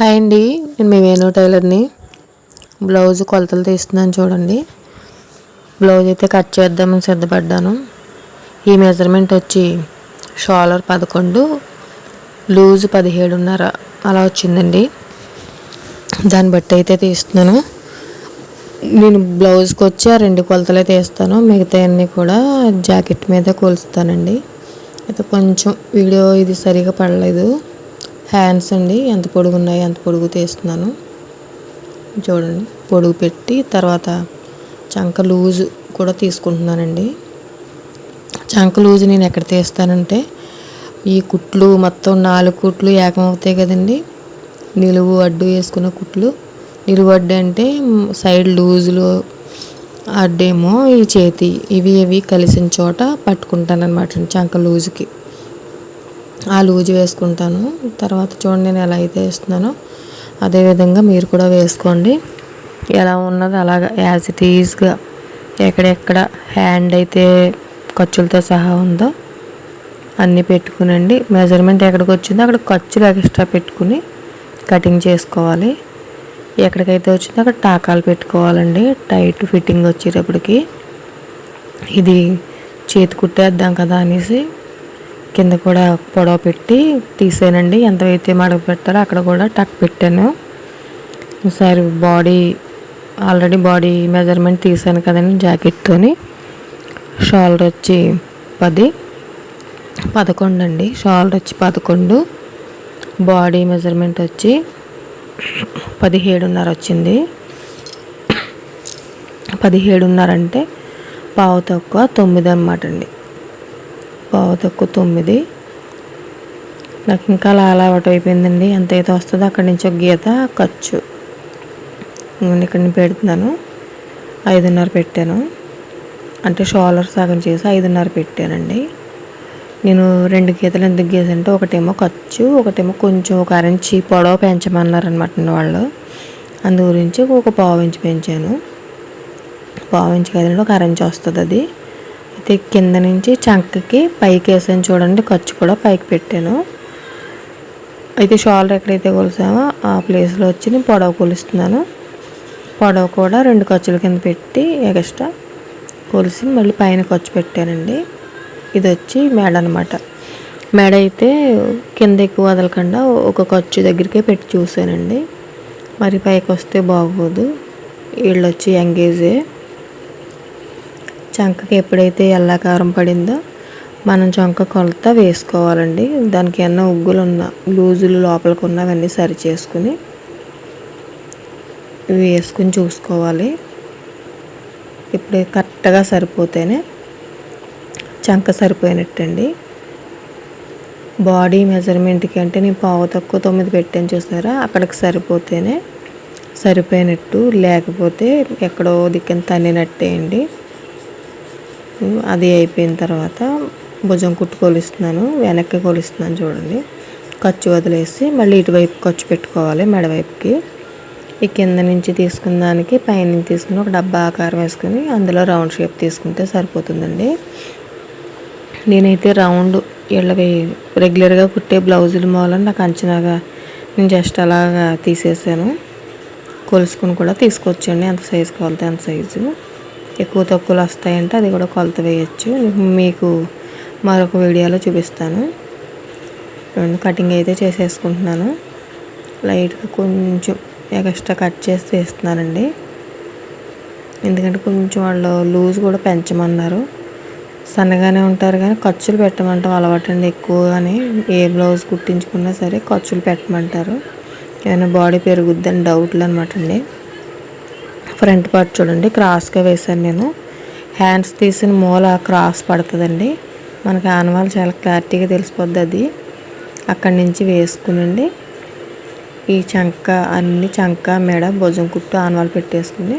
Hi అండి నేను మీ Venu టైలర్ని. Blouse కొలతలు తీస్తున్నాను చూడండి. బ్లౌజ్ అయితే కట్ చేద్దామని సిద్ధపడ్డాను. ఈ మెజర్మెంట్ వచ్చి షోలర్ పదకొండు లూజ్ పదిహేడున్నర. అలా వచ్చిందండి. దాన్ని బట్టి అయితే తీస్తున్నాను. నేను బ్లౌజ్కి వచ్చి ఆ రెండు కొలతలే తీస్తాను. మిగతా అన్నీ కూడా జాకెట్ మీద కొలుస్తానండి. అయితే కొంచెం వీడియో ఇది సరిగా పడలేదు. హ్యాండ్స్ అండి. ఎంత పొడుగు ఉన్నాయో ఎంత పొడుగు తీస్తున్నాను. చూడండి. పొడుగు పెట్టి తర్వాత చంక లూజు కూడా తీసుకుంటున్నానండి. చంక లూజు నేను ఎక్కడ తీస్తానంటే ఈ కుట్లు మొత్తం నాలుగు కుట్లు ఏకమవుతాయి కదండి. నిలువు అడ్డు వేసుకున్న కుట్లు. నిలువు అడ్డు అంటే సైడ్ లూజులు అడ్డేమో ఈ చేతి ఇవి ఇవి కలిసిన చోట పట్టుకుంటాను అనమాట చంక లూజుకి. ఆ లూజ్ వేసుకుంటాను. తర్వాత చూడండి నేను ఎలా అయితే వేస్తున్నానో. అదేవిధంగా మీరు కూడా వేసుకోండి. ఎలా ఉన్నది అలాగ యాజ్ ఇట్ ఈజ్గా ఎక్కడెక్కడ హ్యాండ్ అయితే ఖర్చులతో సహా ఉందో అన్నీ పెట్టుకునండి. మెజర్మెంట్ ఎక్కడికి వచ్చిందో అక్కడ ఖర్చులు ఎక్స్ట్రా పెట్టుకుని కటింగ్ చేసుకోవాలి. ఎక్కడికైతే వచ్చిందో అక్కడ టాకాలు పెట్టుకోవాలండి. టైట్ ఫిట్టింగ్ వచ్చేటప్పటికి. ఇది చేతి కుట్టేద్దాం కదా అనేసి కింద కూడా పొడవ పెట్టి తీసానండి. ఎంతైతే మడక పెట్టాలో అక్కడ కూడా టక్ పెట్టాను. ఒకసారి బాడీ ఆల్రెడీ బాడీ మెజర్మెంట్ తీసాను కదండి జాకెట్తోని. షాల్డర్ వచ్చి పది పదకొండు అండి. షాల్డర్ వచ్చి పదకొండు బాడీ మెజర్మెంట్ వచ్చి పదిహేడున్నర వచ్చింది. పదిహేడున్నర అంటే పావు తక్కువ తొమ్మిది అనమాట అండి. పావు తక్కువ తొమ్మిది నాకు ఇంకా అలా అలవాటు అయిపోయిందండి ఎంత అయితే వస్తుందో అక్కడి నుంచి ఒక గీత ఖర్చు. నేను ఇక్కడ పెడుతున్నాను. ఐదున్నర పెట్టాను. అంటే షోలర్ సగం చేసి ఐదున్నర పెట్టానండి. నేను రెండు గీతలు ఎందుకు గీసంటే ఒకటేమో ఖర్చు ఒకటేమో కొంచెం ఒక అరంచి పొడవ పెంచమన్నారనమాట వాళ్ళు. అందు గురించి ఒక పావు ఇంచు పెంచాను. పావు ఇంచు కదండి ఒక అరెంచి వస్తుంది అది అయితే కింద నుంచి చంకకి పైకి వేసాను చూడండి ఖర్చు కూడా పైకి పెట్టాను. అయితే షోల్డర్ ఎక్కడైతే కొలిసామో ఆ ప్లేస్లో వచ్చి నేను పొడవ కొలుస్తున్నాను. పొడవ కూడా రెండు ఖర్చుల కింద పెట్టి ఎక్స్ట్రా కొలిసి మళ్ళీ పైన ఖర్చు పెట్టానండి. ఇది వచ్చి మేడ అనమాట మెడ అయితే కింద ఎక్కువ వదలకుండా ఒక ఖర్చు దగ్గరికే పెట్టి చూసానండి. మరి పైకి వస్తే బాగోదు. వీళ్ళు వచ్చి ఎంగేజే చంకకి ఎప్పుడైతే ఎల్లాకారం పడిందో మనం చంక కొలత వేసుకోవాలండి. దానికి ఏమన్నా ఉగ్గులు ఉన్న లూజులు లోపలికి ఉన్నవన్నీ సరి చేసుకుని వేసుకుని చూసుకోవాలి. ఇప్పుడు కరెక్ట్గా సరిపోతేనే చంక సరిపోయినట్టండి. బాడీ మెజర్మెంట్కి అంటే నేను పావు తక్కువ తొమ్మిది పెట్టాను చూసారా? అక్కడికి సరిపోతేనే సరిపోయినట్టు లేకపోతే ఎక్కడో దిక్కున తన్నినట్టేయండి. అండి అది అయిపోయిన తర్వాత భుజం కుట్టు కొలుస్తున్నాను వెనక్కి కొలుస్తున్నాను చూడండి. ఖర్చు వదిలేసి మళ్ళీ ఇటువైపు ఖర్చు పెట్టుకోవాలి మెడవైపుకి ఈ కింద నుంచి తీసుకున్న దానికి పైన తీసుకుని ఒక డబ్బా ఆకారం వేసుకుని అందులో రౌండ్ షేప్ తీసుకుంటే సరిపోతుందండి. నేనైతే రౌండ్ వీళ్ళవి రెగ్యులర్గా కుట్టే బ్లౌజులు మూలని నాకు అంచనాగా నేను జస్ట్ అలాగా తీసేసాను. కొలుసుకుని కూడా తీసుకొచ్చండి ఎంత సైజు కావాలంటే అంత సైజు. ఎక్కువ తక్కువలు వస్తాయంటే అది కూడా కొలత వేయచ్చు. మీకు మరొక వీడియోలో చూపిస్తాను. కటింగ్ అయితే చేసేసుకుంటున్నాను. లైట్గా కొంచెం ఎక్స్ట్రా కట్ చేసి వేస్తున్నానండి. ఎందుకంటే కొంచెం వాళ్ళు లూజ్ కూడా పెంచమన్నారు. సన్నగానే ఉంటారు కానీ ఖర్చులు పెట్టమంటాం అలవాటండి ఎక్కువగానే. ఏ బ్లౌజ్ కుట్టించుకున్నా సరే ఖర్చులు పెట్టమంటారు. ఏదైనా బాడీ పెరుగుద్దని డౌట్లు అనమాట అండి. ఫ్రంట్ పార్ట్ చూడండి క్రాస్గా వేసాను నేను. హ్యాండ్స్ తీసిన మూల క్రాస్ పడుతుందండి. మనకి ఆనవాళ్ళు చాలా క్లారిటీగా తెలిసిపోద్ది అది. అక్కడి నుంచి వేసుకునండి. ఈ చంక అన్ని చంక మెడ భుజం కుట్టు ఆనవాళ్ళు పెట్టేసుకుని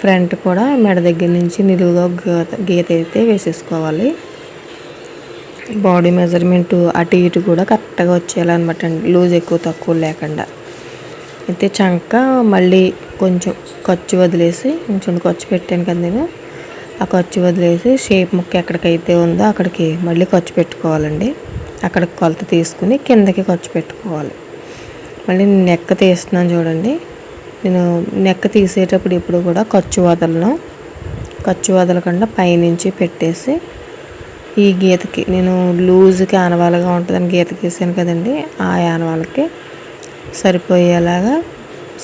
ఫ్రంట్ కూడా మెడ దగ్గర నుంచి నిలువుగా గీత గీత అయితే వేసేసుకోవాలి. బాడీ మెజర్మెంట్ అటు ఇటు కూడా కరెక్ట్గా వచ్చేయాలన్నమాట అండి. లూజ్ ఎక్కువ తక్కువ లేకుండా. అయితే చంక మళ్ళీ కొంచెం ఖర్చు వదిలేసి కొంచెం ఖర్చు పెట్టాను కదా నేను. ఆ ఖర్చు వదిలేసి షేప్ ముక్క ఎక్కడికైతే ఉందో అక్కడికి మళ్ళీ ఖర్చు పెట్టుకోవాలండి. అక్కడికి కొలత తీసుకుని కిందకి ఖర్చు పెట్టుకోవాలి. మళ్ళీ నెక్క తీస్తున్నాను చూడండి. నేను నెక్క తీసేటప్పుడు ఇప్పుడు కూడా ఖర్చు వదలను. ఖర్చు వదలకుండా పైనుంచి పెట్టేసి ఈ గీతకి నేను లూజ్కి ఆనవాలుగా ఉంటుందని గీత గీసాను కదండి ఆ ఆనవాళ్ళకి సరిపోయేలాగా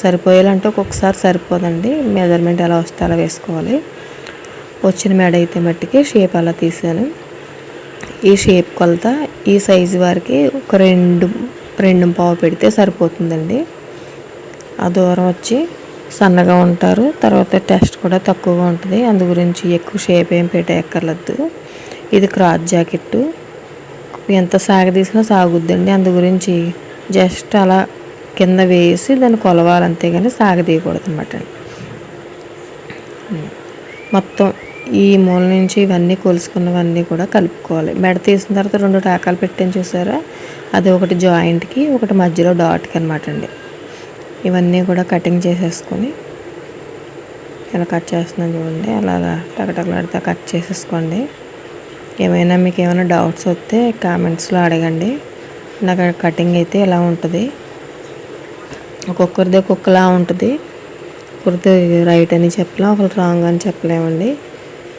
సరిపోయేలాంటే ఒక్కొక్కసారి సరిపోదండి. మెజర్మెంట్ ఎలా వస్తే అలా వేసుకోవాలి. వచ్చిన మెడ అయితే మట్టికి షేప్ అలా తీసాను. ఈ షేప్ కొలత ఈ సైజు వారికి ఒక రెండు రెండు పావు పెడితే సరిపోతుందండి. ఆ దూరం వచ్చి సన్నగా ఉంటారు. తర్వాత టెస్ట్ కూడా తక్కువగా ఉంటుంది. అందు గురించి ఎక్కువ షేప్ ఏం పెట్టేయక్కర్లేదు ఇది క్రాస్ జాకెట్టు ఎంత సాగదీసినా సాగుద్దండి. అందు గురించి జస్ట్ అలా కింద వేసి దాన్ని కొలవాలి అంతేగాని సాగదీయకూడదు అనమాట మొత్తం ఈ మూల నుంచి ఇవన్నీ కొలుసుకున్నవన్నీ కూడా కలుపుకోవాలి. మెడ తీసిన తర్వాత రెండు టాకాలు పెట్టాను చూసారా? అది ఒకటి జాయింట్కి ఒకటి మధ్యలో డాట్కి అనమాట అండి. ఇవన్నీ కూడా కటింగ్ చేసేసుకొని ఇలా కట్ చేస్తున్నాను చూడండి. అలాగా టకటకలాడితే కట్ చేసేసుకోండి. ఏమైనా మీకు ఏమైనా డౌట్స్ వస్తే కామెంట్స్లో అడగండి. నాకు కటింగ్ అయితే ఇలా ఉంటుంది? ఒక్కొక్కరిది ఒక్కొక్కలా ఉంటుంది. ఒకరిది రైట్ అని చెప్పలేం ఒకరు రాంగ్ అని చెప్పలేమండి.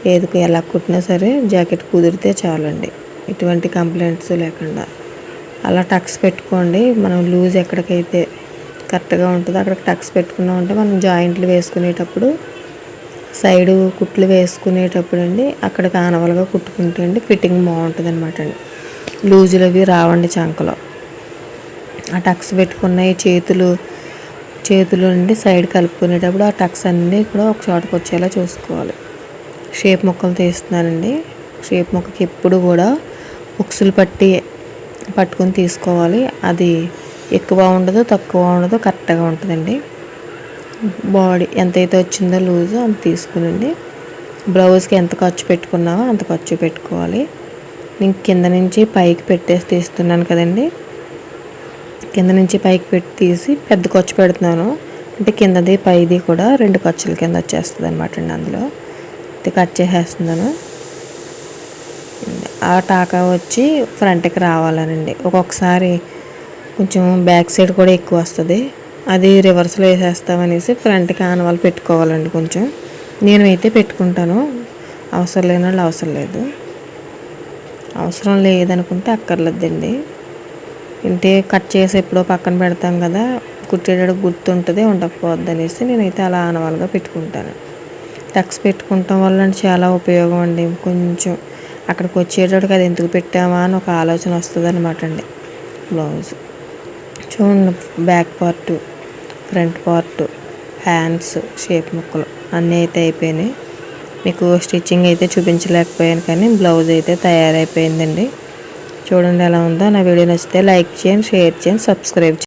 ఏది ఎలా కుట్టినా సరే జాకెట్ కుదిరితే చాలండి. ఎటువంటి కంప్లైంట్స్ లేకుండా. అలా టక్స్ పెట్టుకోండి. మనం లూజ్ ఎక్కడికైతే కరెక్ట్గా ఉంటుందో అక్కడ టక్స్ పెట్టుకున్నాం అంటే మనం జాయింట్లు వేసుకునేటప్పుడు సైడు కుట్లు వేసుకునేటప్పుడు అండి అక్కడ కానవలుగా కుట్టుకుంటే అండి ఫిట్టింగ్ బాగుంటుంది అనమాట అండి. లూజులు అవి రావండి చంకలో. ఆ టక్స్ పెట్టుకున్నాయి చేతులు చేతులు నుండి సైడ్ కలుపుకునేటప్పుడు ఆ టక్స్ అన్నీ కూడా ఒక చోటకు వచ్చేలా చూసుకోవాలి. షేప్ ముక్కలు తీస్తున్నానండి. షేప్ ముక్కకి ఎప్పుడు కూడా ఉక్సులు పట్టి పట్టుకొని తీసుకోవాలి. అది ఎక్కువ ఉండదు తక్కువ ఉండదు కరెక్ట్గా ఉంటుందండి. బాడీ ఎంతైతే వచ్చిందో లూజ్ అంత తీసుకునండి. బ్లౌజ్కి ఎంత ఖర్చు పెట్టుకున్నావో అంత ఖర్చు పెట్టుకోవాలి. నేను కింద నుంచి పైకి పెట్టేసి తీస్తున్నాను కదండి. కింద నుంచి పైకి పెట్టి తీసి పెద్ద ఖర్చు పెడుతున్నాను. అంటే కిందది పైది కూడా రెండు ఖర్చుల కింద వచ్చేస్తుంది అనమాట అండి అందులో. కట్ చేసేస్తున్నాను. ఆ టాకా వచ్చి ఫ్రంట్కి రావాలనండి. ఒక్కొక్కసారి కొంచెం బ్యాక్ సైడ్ కూడా ఎక్కువ వస్తుంది. అది రివర్స్లో వేసేస్తామనేసి ఫ్రంట్కి ఆనవాళ్ళు పెట్టుకోవాలండి కొంచెం. నేను అయితే పెట్టుకుంటాను. అవసరం లేని వాళ్ళు అవసరం లేదు. అవసరం లేదనుకుంటే అక్కర్లేదండి. ఇంతే కట్ చేసి ఎప్పుడో పక్కన పెడతాం కదా కుట్టేటప్పుడు గుర్తుంటుంది ఉండకపోద్ది అనేసి నేనైతే అలా ఆనవాలుగా పెట్టుకుంటాను. టక్స్ పెట్టుకుంటాం వల్ల చాలా ఉపయోగం అండి. కొంచెం అక్కడికి వచ్చేటప్పటికి అది ఎందుకు పెట్టామా అని ఒక ఆలోచన వస్తుంది అనమాట అండి. బ్లౌజ్. చూడండి back part front part hands shape ముక్కలు అన్నీ అయితే అయిపోయినాయి. మీకు స్టిచ్చింగ్ అయితే చూపించలేకపోయాను కానీ బ్లౌజ్ అయితే తయారైపోయిందండి. చూడండి ఎలా ఉందో. నా వీడియో నచ్చితే లైక్ చేయండి షేర్ చేయండి సబ్స్క్రైబ్ చేయండి.